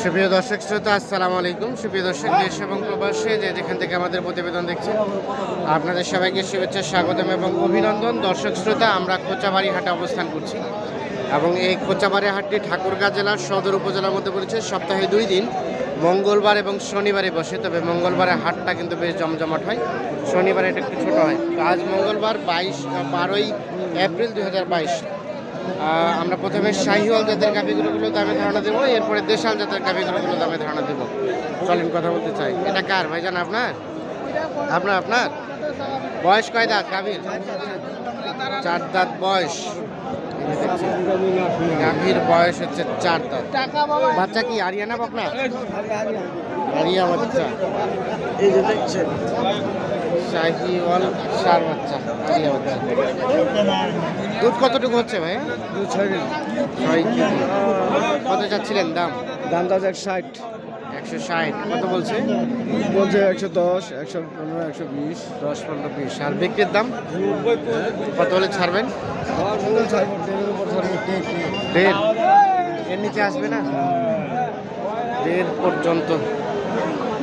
সুপ্রিয় দর্শক শ্রোতা, আসসালামু আলাইকুম। সুপ্রিয় দর্শক, দেশ এবং প্রবাসে যে যেখান থেকে আমাদের প্রতিবেদন দেখছেন, আপনাদের সবাইকে শুভেচ্ছা, স্বাগতম এবং অভিনন্দন। দর্শক শ্রোতা, আমরা কোচাবাড়ি হাটে অবস্থান করছি এবং এই কোচাবাড়ি হাটটি ঠাকুরগাঁ জেলার সদর উপজেলার মধ্যে পড়েছে। সপ্তাহে দুই দিন, মঙ্গলবার এবং শনিবারে বসে, তবে মঙ্গলবারে হাটটা কিন্তু বেশ জমজমাট হয়। শনিবারে এটা একটু ছোটো হয়। আজ মঙ্গলবার বাইশ, বারোই এপ্রিল দু হাজার বাইশ। আমরা প্রথমে শাহিওয়াল জাতের গাভিগুলোগুলো দামে ধারণা দেবো, এরপরে দেশাল জাতের গাভিগুলোগুলো দামে ধারণা দেবো। চলেন কথা বলতে চাই। এটা কার ভাইজান আপনার? আপনার আপনার? বয়স কয় দাঁত গাভীর? চার দাঁত বয়স। গাভীর বয়স হচ্ছে চার দাঁত। বাচ্চা কি আরিয়ানা আরিয়া বাচ্চা। এই যে দেখছেন শাহিওয়াল সার বাচ্চা বাচ্চা। দুধ কতটুকু হচ্ছে ভাই? ছয় কেজি। কত চাচ্ছিলেন দাম? দাম দাম এক ষাট। একশো ষাট। কত বলছে? বলছে একশো দশ একশো পনেরো একশো বিশ। দশ পনেরো বিশ। আর বিক্রির দাম? কত হলে ছাড়বেন? দেড়। এর নিচে আসবে না? দেড় পর্যন্ত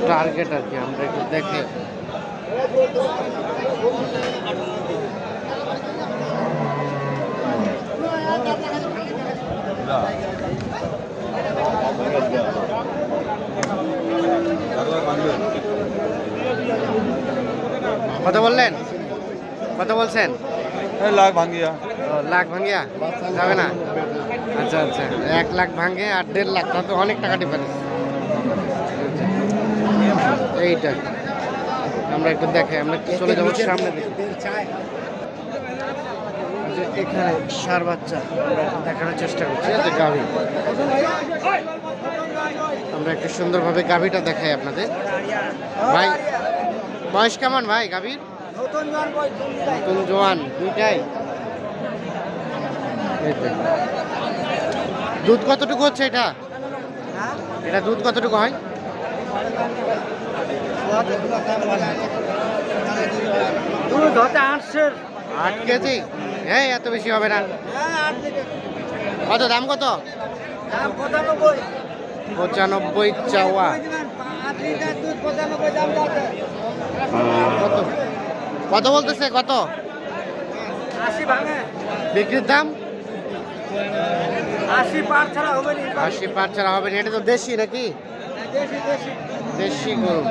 টার্গেট আর কি আমরা একটু দেখে কত বললেন? কত বলছেন? লাখ ভাঙ্গিয়া। লাখ ভাঙ্গিয়া? যাবে না? আচ্ছা আচ্ছা। এক লাখ ভাঙে আর দেড় লাখ তা তো অনেক টাকা ডিফারেন্স এইটা। আমরা একটু দেখাই, আমরা চলে যাব সামনে। এখানে সার বাচ্চা, আমরা দেখানোর চেষ্টা করছি। যে গাভী। আমরা একটু সুন্দরভাবে গাভীটা দেখাই আপনাদের। ভাই, বয়স কেমন ভাই গাভীর? নতুন জোয়ান, দুইটাই? দুধ কতটুকু হচ্ছে এটা? এটা দুধ কতটুকু হয়? দুধ হতে আটশের। আট কেজি? হ্যাঁ এত বেশি হবে না। কত দাম কত? পঁচানব্বই চাওয়া। কত? কত বলতেছে কত? বিক্রির দাম? আশি পার ছাড়া হবে নি। আশি পাঁচ ছাড়া হবে না। এটা তো দেশি নাকি? দেশি দেশি। দেশি গরু।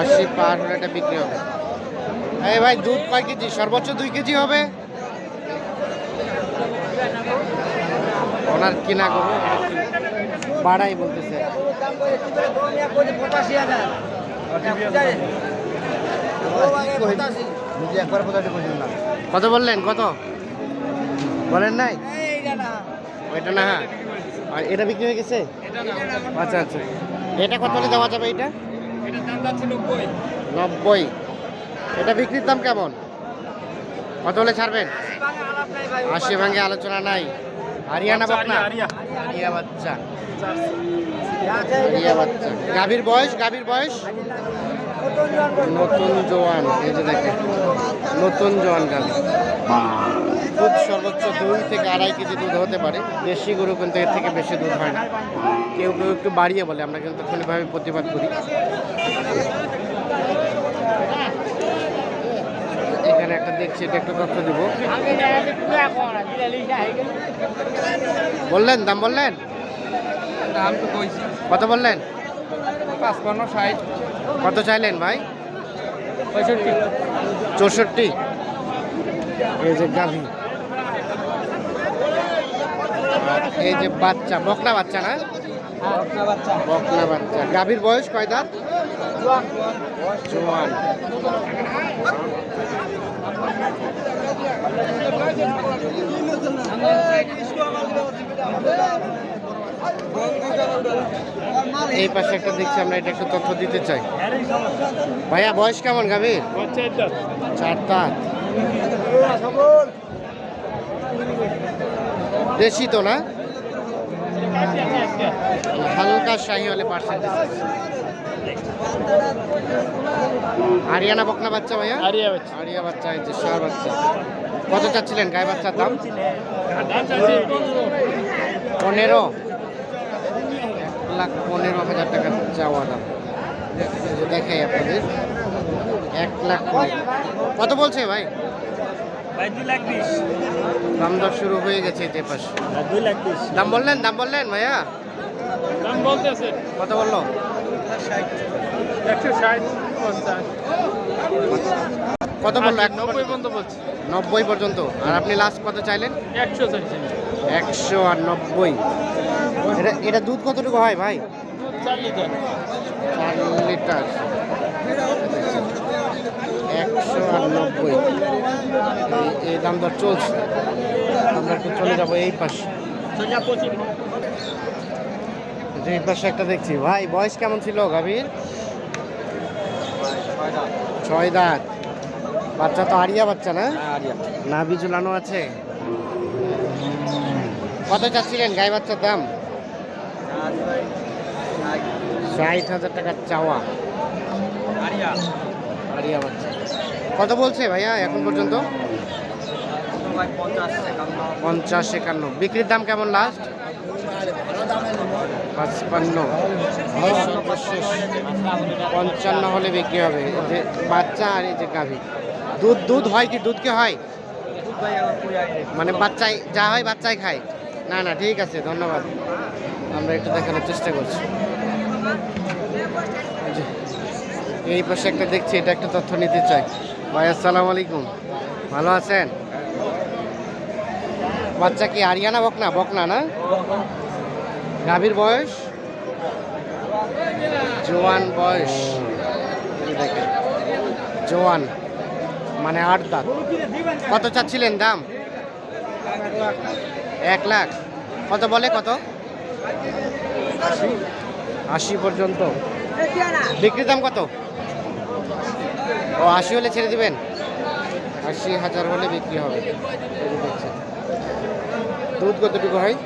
আশি পার হলে এটা বিক্রি হবে। এই ভাই দুধ কয় কেজি? সর্বোচ্চ দুই কেজি হবে। ওনার কিনা গরু বাড়াই বলতেছে। কত বললেন? কত? বলেন নাই? ওইটা না হ্যাঁ। আর এটা বিক্রি হয়ে গেছে? আচ্ছা আচ্ছা। এটা কত হলে দেওয়া যাবে এটা? নব্বই। এটা বিক্রির দাম কেমন? কত হলে ছাড়বেন? আশি ভাঙে আলোচনা নাই। হারিয়ানা বাচ্চা। হারিয়া বাচ্চা। গাভীর বয়স? গাভীর বয়স? নতুন জোয়ান, এই যে দেখেন। নতুন জোয়ান গাভী। দুধ সর্বোচ্চ দুই থেকে আড়াই কেজি দুধ হতে পারে। দেশি গরু কিন্তু এর থেকে বেশি দুধ হয় না। কেউ কেউ একটু বাড়িয়ে বলে, আমরা কিন্তু তাৎক্ষণিকভাবে প্রতিবাদ করি। এখানে একটা দেখছি এটা একটু তথ্য দিব। বললেন দাম বললেন? দাম তো কইছি। কত বললেন? পাঁচপান্ন ষাট। কত চাইলেন ভাই? পঁয়ষট্টি। চৌষট্টি। এই যে গাভী। এই যে বাচ্চা বকনা বাচ্চা না? বকনা বাচ্চা। গাভীর বয়স কয় দাঁত? জোয়ান এই পাশে একটা দেখছি আমরা এটা একটু তথ্য দিতে চাই। ভাইয়া বয়স কেমন গাভীর? চার দাঁত দেশি তো না? হালকা শাহি হলে পার্সেন্টেজ আরিয়ানা বকনা বাচ্চা ভাইয়া? আরিয়া বাচ্চা। আরিয়া বাচ্চা সার বাচ্চা। কত চাচ্ছিলেন গায়ে বাচ্চার দাম? পনেরো। লাখ পনেরো হাজার টাকা চাওয়া দাম। দেখাই আপনাদের। এক লাখ কত বলছে ভাই? ভাই লাখ বিশ। দাম দর শুরু হয়ে গেছে যে পাশে। বিশ। দাম বললেন দাম বললেন ভাইয়া? দাম বলতেছে। কত বলল? একশো ষাট পঞ্চাশ। কত বলল? নব্বই পর্যন্ত বলছি। নব্বই পর্যন্ত। আর আপনি লাস্ট কত চাইলেন? একশো চাইছি। একশো আর নব্বই। এটা এটা দুধ কতটুকু হয় ভাই? চার লিটার। চার লিটার। একশো আর নব্বই। এই- এই দাম দর চলছে। আমরা একটু চলে যাব এই পাশে। যে এই পাশে একটা দেখছি। ভাই বয়স কেমন ছিল গাভীর? ছয় দাঁত। বাচ্চা তো আরিয়া বাচ্চা না? নাভি ঝুলানো আছে। কত চাচ্ছিলেন গাই বাচ্চার দাম? ষাট হাজার টাকার চাওয়া। আরিয়া। বাচ্চা। কত বলছে ভাইয়া এখন পর্যন্ত? পঞ্চাশ একান্ন। বিক্রির দাম কেমন লাস্ট পাঁচপান্ন। পঞ্চান্ন হলে বিক্রি হবে। যে বাচ্চা আর এই যে গাভী। দুধ দুধ হয় কি দুধ কি হয়? মানে বাচ্চাই যা হয় বাচ্চাই খায়? না না ঠিক আছে ধন্যবাদ। আমরা একটু দেখানোর চেষ্টা করছি। এই পাশে একটা দেখছি এটা একটা তথ্য নিতে চাই। ভাই আসসালামু আলাইকুম। ভালো আছেন? বাচ্চা কি আরিয়ানা বকনা? বকনা না? গাভীর বয়স? জোয়ান বয়স। দেখেন জোয়ান। মানে আট দাঁত। কত চাচ্ছিলেন দাম? এক লাখ। কত বলে কত? আশি পর্যন্ত। বিক্রির দাম কত? ও, আশি হলে ছেড়ে দিবেন? আশি হাজার হলে বিক্রি হবে। দুধ কতটুকু হয়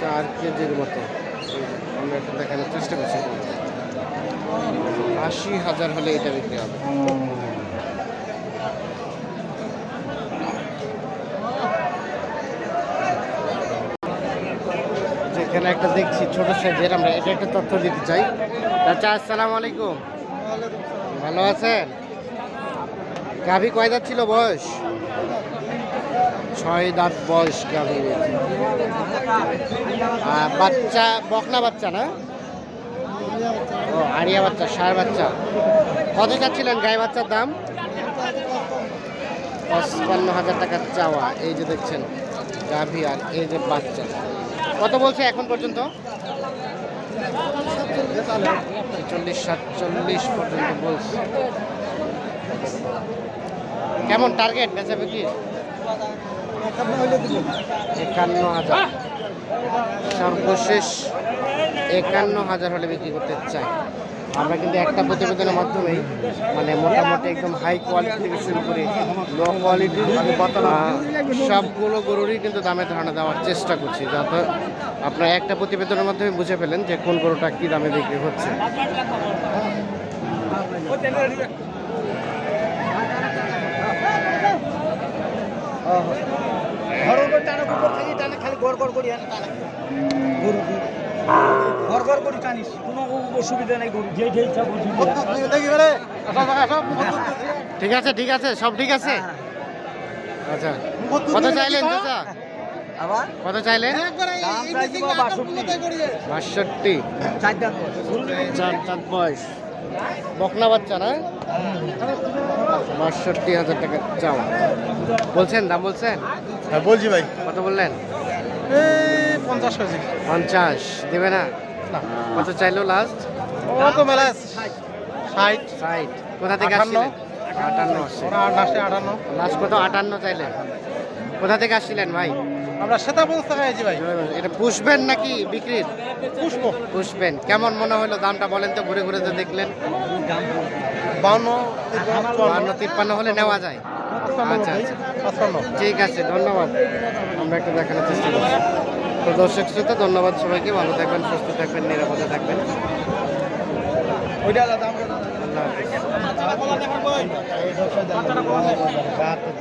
চার কেজির মতো। আমরা একটু দেখানোর চেষ্টা করছি। আশি হাজার হলে এটা বিক্রি হবে। যেখানে একটা দেখছি, ছোট সাইজের, আমরা এটা একটা তথ্য দিতে চাই। চাচা, আসসালামু আলাইকুম। ভালো আছেন? গাভী কয় দাঁত ছিল বয়স? ছয় দাঁত বয়স আর বাচ্চা, বকনা বাচ্চা না? ও আরিয়া বাচ্চা সার বাচ্চা। কত চাচ্ছিলেন গায়ে বাচ্চার দাম? পঁচপান্ন হাজার টাকার চাওয়া, এই যে দেখছেন, গাভী আর এই যে বাচ্চা। কত বলছে এখন পর্যন্ত? চল্লিশ সাতচল্লিশ পর্যন্ত বলছে। কেমন টার্গেট বেচা বিক্রির একান্ন হাজার। সর্বশেষ একান্ন হাজার হলে বিক্রি করতে চাই আমরা কিন্তু একটা প্রতিবেদনের মাধ্যমেই মানে মোটামুটি একদম হাই কোয়ালিটি থেকে শুরু করে লো কোয়ালিটির সবগুলো গরুরই কিন্তু দামে ধারণা দেওয়ার চেষ্টা করছি, যাতে আপনারা একটা প্রতিবেদনের মাধ্যমে বুঝে ফেলেন যে কোন গরুটা কী দামে বিক্রি হচ্ছে। খালি গড় গড় করি গরু ঘর করি টানিস কোনো অসুবিধা নেই গরু যেই যেই ইচ্ছা বুঝি ঠিক আছে ঠিক আছে সব ঠিক আছে? আচ্ছা। কত চাইলেন চাচা? কত চাইলেন? বাষট্টি। চার চার বয়স। বকনা বাচ্চা না? বাষট্টি হাজার টাকা চাও বলছেন দাম বলছেন? হ্যাঁ বলছি ভাই। কত বললেন? এই পঞ্চাশ কেজি। পঞ্চাশ দেবে না? কত চাইলো লাস্ট ও তো মেলা ষাট। ষাট। কোথা থেকে। আসছিলেন? আটান্ন লাস্টে আটান্ন লাস্ট কত আটান্ন চাইলেন। কোথা থেকে আসছিলেন ভাই? আমরা সেটা বলতে খাইছি ভাই। এটা পুষবেন নাকি বিক্রির? পুষ্প পুষবেন। কেমন মনে হলো দামটা বলেন তো ঘুরে ঘুরে তো দেখলেন। বাউন্ন তিপ্পান্ন হলে নেওয়া যায়। আচ্ছা আচ্ছা। ঠিক আছে ধন্যবাদ। আমরা একটু দেখানোর চেষ্টা করছি তো দর্শক শ্রোতা, ধন্যবাদ সবাইকে ভালো থাকবেন, সুস্থ থাকবেন, নিরাপদে থাকবেন ওইটা হাফেজ।